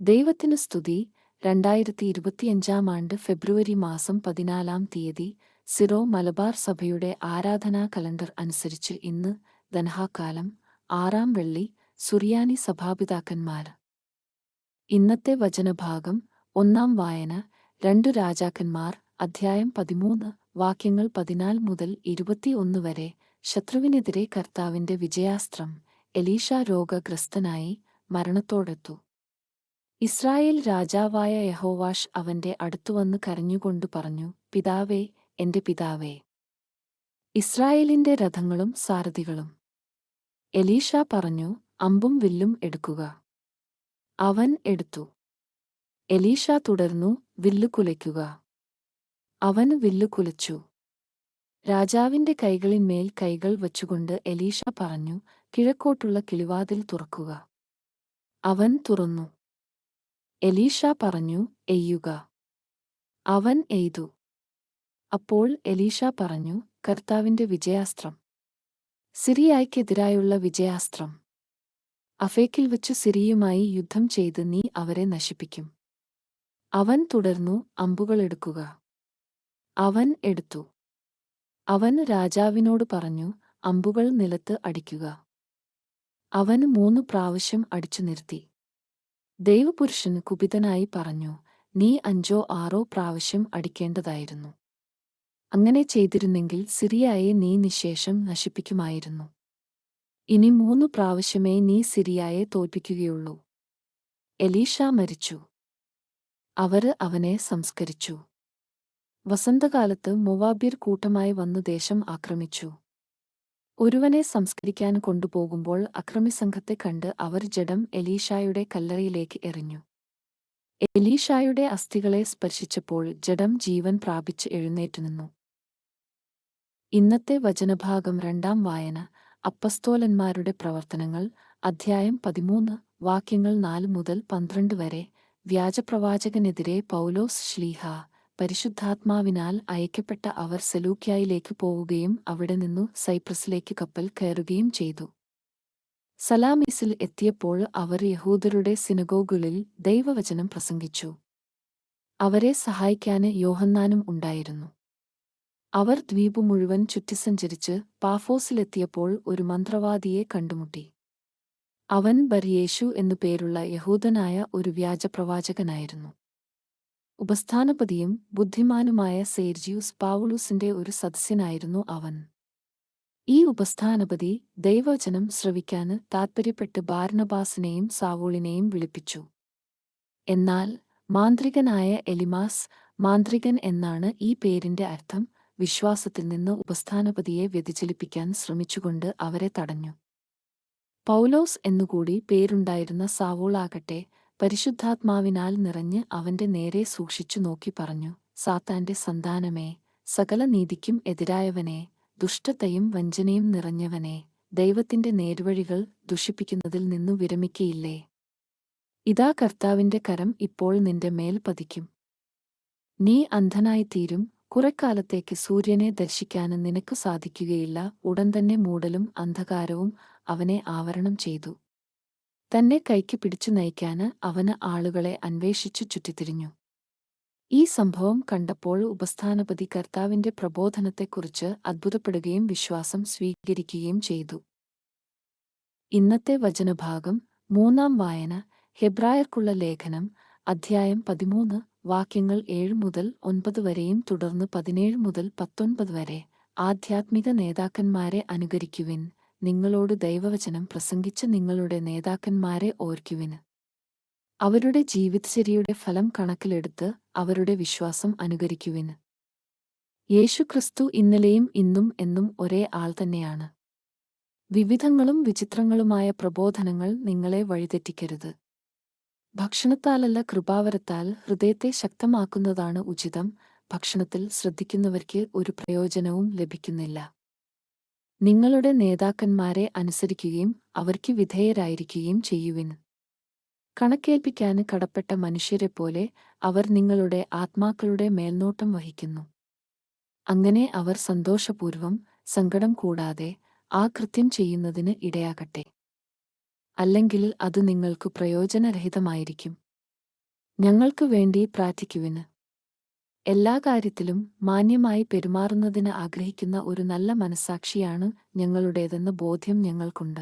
ദൈവത്തിന് സ്തുതി. രണ്ടായിരത്തി ഇരുപത്തിയഞ്ചാം ആണ്ട് ഫെബ്രുവരി മാസം പതിനാലാം തീയതി സിറോ മലബാർ സഭയുടെ ആരാധനാ കലണ്ടർ അനുസരിച്ച് ഇന്ന് ദൻഹാക്കാലം ആറാം വെള്ളി സുറിയാനി സഭാപിതാക്കന്മാർ. ഇന്നത്തെ വചനഭാഗം ഒന്നാം വായന രണ്ടു രാജാക്കന്മാർ അധ്യായം പതിമൂന്ന് വാക്യങ്ങൾ പതിനാല് മുതൽ ഇരുപത്തിയൊന്ന് വരെ ശത്രുവിനെതിരെ കർത്താവിന്റെ വിജയാസ്ത്രം എലീഷ രോഗഗ്രസ്തനായി മരണത്തോടെത്തു. ഇസ്രായേൽ രാജാവായ യഹോവാഷ് അവന്റെ അടുത്തുവന്ന് കരഞ്ഞുകൊണ്ടു പറഞ്ഞു പിതാവേ എന്റെ പിതാവേ. ഇസ്രായേലിന്റെ രഥങ്ങളും സാരഥികളും. എലീഷ പറഞ്ഞു അമ്പും വില്ലും എടുക്കുക. അവൻ എടുത്തു. എലീഷ തുടർന്നു വില്ലു കുലയ്ക്കുക. അവൻ വില്ലു കുലച്ചു. രാജാവിന്റെ കൈകളിന്മേൽ കൈകൾ വച്ചുകൊണ്ട് എലീഷ പറഞ്ഞു കിഴക്കോട്ടുള്ള കിളിവാതിൽ തുറക്കുക. അവൻ തുറന്നു. എലീഷ പറഞ്ഞു എയ്യുക. അവൻ എയ്തു. അപ്പോൾ എലീഷ പറഞ്ഞു കർത്താവിന്റെ വിജയാസ്ത്രം. സിറിയായ്ക്കെതിരായുള്ള വിജയാസ്ത്രം. അഫേക്കിൽ വച്ചു സിറിയുമായി യുദ്ധം ചെയ്ത് നീ അവരെ നശിപ്പിക്കും. അവൻ തുടർന്നു അമ്പുകളെടുക്കുക അവൻ എടുത്തു. അവൻ രാജാവിനോട് പറഞ്ഞു അമ്പുകൾ നിലത്ത് അടിക്കുക. അവൻ മൂന്നു പ്രാവശ്യം അടിച്ചു നിർത്തി. ദൈവപുരുഷൻ കുപിതനായി പറഞ്ഞു നീ അഞ്ചോ ആറോ പ്രാവശ്യം അടിക്കേണ്ടതായിരുന്നു. അങ്ങനെ ചെയ്തിരുന്നെങ്കിൽ സിറിയായെ നീ നിശേഷം നശിപ്പിക്കുമായിരുന്നു. ഇനി മൂന്നു പ്രാവശ്യമേ നീ സിറിയായെ തോൽപ്പിക്കുകയുള്ളൂ. എലീഷ മരിച്ചു. അവർ അവനെ സംസ്കരിച്ചു. വസന്തകാലത്ത് മൊവാബിർ കൂട്ടമായി വന്നു ദേശം ആക്രമിച്ചു. ഒരുവനെ സംസ്കരിക്കാൻ കൊണ്ടുപോകുമ്പോൾ അക്രമിസംഘത്തെ കണ്ട് അവർ ജഡം എലീഷായുടെ കല്ലറയിലേക്ക് എറിഞ്ഞു. എലീഷായുടെ അസ്ഥികളെ സ്പർശിച്ചപ്പോൾ ജഡം ജീവൻ പ്രാപിച്ച് എഴുന്നേറ്റ് നിന്നു. ഇന്നത്തെ വചനഭാഗം രണ്ടാം വായന അപ്പസ്തോലന്മാരുടെ പ്രവർത്തനങ്ങൾ അധ്യായം പതിമൂന്ന് വാക്യങ്ങൾ നാല് മുതൽ പന്ത്രണ്ട് വരെ വ്യാജപ്രവാചകനെതിരെ പൗലോസ് ശ്ലീഹ. പരിശുദ്ധാത്മാവിനാൽ അയക്കപ്പെട്ട അവർ സെലൂക്യായിലേക്ക് പോവുകയും അവിടെ നിന്നു സൈപ്രസിലേക്ക് കപ്പൽ കയറുകയും ചെയ്തു. സലാമീസിൽ എത്തിയപ്പോൾ അവർ യഹൂദരുടെ സിനഗോഗുകളിൽ ദൈവവചനം പ്രസംഗിച്ചു. അവരെ സഹായിക്കാന് യോഹന്നാനും ഉണ്ടായിരുന്നു. അവർ ദ്വീപ് മുഴുവൻ ചുറ്റിസഞ്ചരിച്ച് പാഫോസിലെത്തിയപ്പോൾ ഒരു മന്ത്രവാദിയെ കണ്ടുമുട്ടി. അവൻ ബർയേഷു എന്നു പേരുള്ള യഹൂദനായ ഒരു വ്യാജപ്രവാചകനായിരുന്നു. ഉപസ്ഥാനപതിയും ബുദ്ധിമാനുമായ സേർജിയൂസ് പാവുളൂസിന്റെ ഒരു സദസ്യനായിരുന്നു അവൻ. ഈ ഉപസ്ഥാനപതി ദൈവവചനം ശ്രവിക്കാന് താത്പര്യപ്പെട്ട് ബാർണബാസിനെയും സാവൂളിനെയും വിളിപ്പിച്ചു. എന്നാൽ മാന്ത്രികനായ എലിമാസ് മാന്ത്രികൻ എന്നാണ് ഈ പേരിന്റെ അർത്ഥം വിശ്വാസത്തിൽ നിന്ന് ഉപസ്ഥാനപതിയെ വ്യതിചലിപ്പിക്കാൻ ശ്രമിച്ചുകൊണ്ട് അവരെ തടഞ്ഞു. പൗലോസ് എന്നുകൂടി പേരുണ്ടായിരുന്ന സാവൂളാകട്ടെ പരിശുദ്ധാത്മാവിനാൽ നിറഞ്ഞ് അവന്റെ നേരെ സൂക്ഷിച്ചു നോക്കി പറഞ്ഞു സാത്താന്റെ സന്താനമേ സകല നീതിക്കും എതിരായവനെ ദുഷ്ടതയും വഞ്ചനയും നിറഞ്ഞവനെ ദൈവത്തിന്റെ നേർവഴികൾ ദുഷിപ്പിക്കുന്നതിൽ നിന്നു വിരമിക്കയില്ലേ? ഇതാ കർത്താവിന്റെ കരം ഇപ്പോൾ നിന്റെ മേൽ പതിക്കും. നീ അന്ധനായിത്തീരും കുറെക്കാലത്തേക്ക് സൂര്യനെ ദർശിക്കാനും നിനക്ക് സാധിക്കുകയില്ല ഉടൻ തന്നെ മൂടലും അന്ധകാരവും അവനെ ആവരണം ചെയ്തു. തന്നെ കൈക്ക് പിടിച്ചു നയിക്കാന് അവന് ആളുകളെ അന്വേഷിച്ചു ചുറ്റിത്തിരിഞ്ഞു. ഈ സംഭവം കണ്ടപ്പോൾ ഉപസ്ഥാനപതി കർത്താവിന്റെ പ്രബോധനത്തെക്കുറിച്ച് അത്ഭുതപ്പെടുകയും വിശ്വാസം സ്വീകരിക്കുകയും ചെയ്തു. ഇന്നത്തെ വചനഭാഗം മൂന്നാം വായന ഹെബ്രായർക്കുള്ള ലേഖനം അധ്യായം പതിമൂന്ന് വാക്യങ്ങൾ ഏഴ് മുതൽ ഒൻപത് വരെയും തുടർന്ന് പതിനേഴ് മുതൽ പത്തൊൻപത് വരെ ആധ്യാത്മിക നേതാക്കന്മാരെ അനുകരിക്കുവിൻ. നിങ്ങളോട് ദൈവവചനം പ്രസംഗിച്ച നിങ്ങളുടെ നേതാക്കന്മാരെ ഓർക്കുവിന്. അവരുടെ ജീവിതചര്യയുടെ ഫലം കണക്കിലെടുത്ത് അവരുടെ വിശ്വാസം അനുകരിക്കുവിന്. യേശുക്രിസ്തു ഇന്നലെയും ഇന്നും എന്നും ഒരേ ആൾ തന്നെയാണ്. വിവിധങ്ങളും വിചിത്രങ്ങളുമായ പ്രബോധനങ്ങൾ നിങ്ങളെ വഴിതെറ്റിക്കരുത്. ഭക്ഷണത്താലല്ല കൃപാവരത്താൽ ഹൃദയത്തെ ശക്തമാക്കുന്നതാണ് ഉചിതം ഭക്ഷണത്തിൽ ശ്രദ്ധിക്കുന്നവർക്ക് ഒരു പ്രയോജനവും ലഭിക്കുന്നില്ല. നിങ്ങളുടെ നേതാക്കന്മാരെ അനുസരിക്കുകയും അവർക്ക് വിധേയരായിരിക്കുകയും ചെയ്യുവിൻ. കണക്കേൽപ്പിക്കാന് കടപ്പെട്ട മനുഷ്യരെപ്പോലെ അവർ നിങ്ങളുടെ ആത്മാക്കളുടെ മേൽനോട്ടം വഹിക്കുന്നു. അങ്ങനെ അവർ സന്തോഷപൂർവം സങ്കടം കൂടാതെ ആ കൃത്യം ചെയ്യുന്നതിന് ഇടയാകട്ടെ. അല്ലെങ്കിൽ അത് നിങ്ങൾക്ക് പ്രയോജനരഹിതമായിരിക്കും. ഞങ്ങൾക്ക് വേണ്ടി പ്രാർത്ഥിക്കുവിന് എല്ലാ കാര്യത്തിലും മാന്യമായി പെരുമാറുന്നതിന് ആഗ്രഹിക്കുന്ന ഒരു നല്ല മനസാക്ഷിയാണ് ഞങ്ങളുടേതെന്ന് ബോധ്യം ഞങ്ങൾക്കുണ്ട്.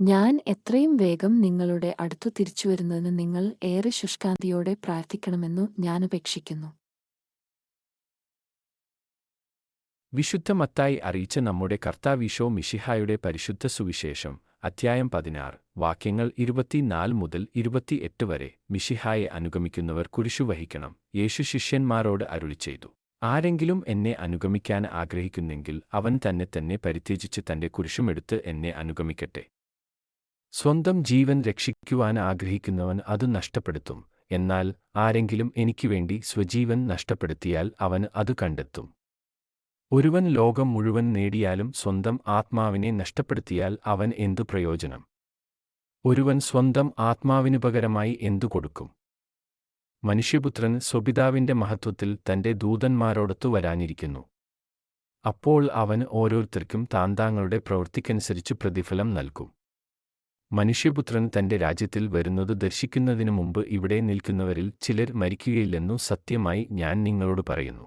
ഞാൻ എത്രയും വേഗം നിങ്ങളുടെ അടുത്തു തിരിച്ചുവരുന്നതിന് നിങ്ങൾ ഏറെ ശുഷ്കാന്തിയോടെ പ്രാർത്ഥിക്കണമെന്നു ഞാൻ അപേക്ഷിക്കുന്നു. വിശുദ്ധ മത്തായി അറിയിച്ച നമ്മുടെ കർത്താവിഷോ മിഷിഹായുടെ പരിശുദ്ധ സുവിശേഷം. അധ്യായം പതിനാറ്. വാക്യങ്ങൾ ഇരുപത്തിനാല് മുതൽ ഇരുപത്തിയെട്ട് വരെ മിഷിഹായെ അനുഗമിക്കുന്നവർ കുരിശു വഹിക്കണം. യേശു ശിഷ്യന്മാരോട് അരുളി ചെയ്തു. ആരെങ്കിലും എന്നെ അനുഗമിക്കാൻ ആഗ്രഹിക്കുന്നെങ്കിൽ അവൻ തന്നെ തന്നെ പരിത്യജിച്ച് തന്റെ കുരിശുമെടുത്ത് എന്നെ അനുഗമിക്കട്ടെ. സ്വന്തം ജീവൻ രക്ഷിക്കുവാൻ ആഗ്രഹിക്കുന്നവൻ അത് നഷ്ടപ്പെടുത്തും. എന്നാൽ ആരെങ്കിലും എനിക്കുവേണ്ടി സ്വജീവൻ നഷ്ടപ്പെടുത്തിയാൽ അവൻ അത് കണ്ടെത്തും. ഒരുവൻ ലോകം മുഴുവൻ നേടിയാലും സ്വന്തം ആത്മാവിനെ നഷ്ടപ്പെടുത്തിയാൽ അവൻ എന്തു പ്രയോജനം? ഒരുവൻ സ്വന്തം ആത്മാവിനു പകരമായി എന്തു കൊടുക്കും? മനുഷ്യപുത്രൻ സ്വപിതാവിന്റെ മഹത്വത്തിൽ തന്റെ ദൂതന്മാരോടൊത്തു വരാനിരിക്കുന്നു. അപ്പോൾ അവൻ ഓരോരുത്തർക്കും താന്താങ്ങളുടെ പ്രവൃത്തിക്കനുസരിച്ച് പ്രതിഫലം നൽകും. മനുഷ്യപുത്രൻ തന്റെ രാജ്യത്തിൽ വരുന്നത് ദർശിക്കുന്നതിനു മുമ്പ് ഇവിടെ നിൽക്കുന്നവരിൽ ചിലർ മരിക്കുകയില്ലെന്നു സത്യമായി ഞാൻ നിങ്ങളോട് പറയുന്നു.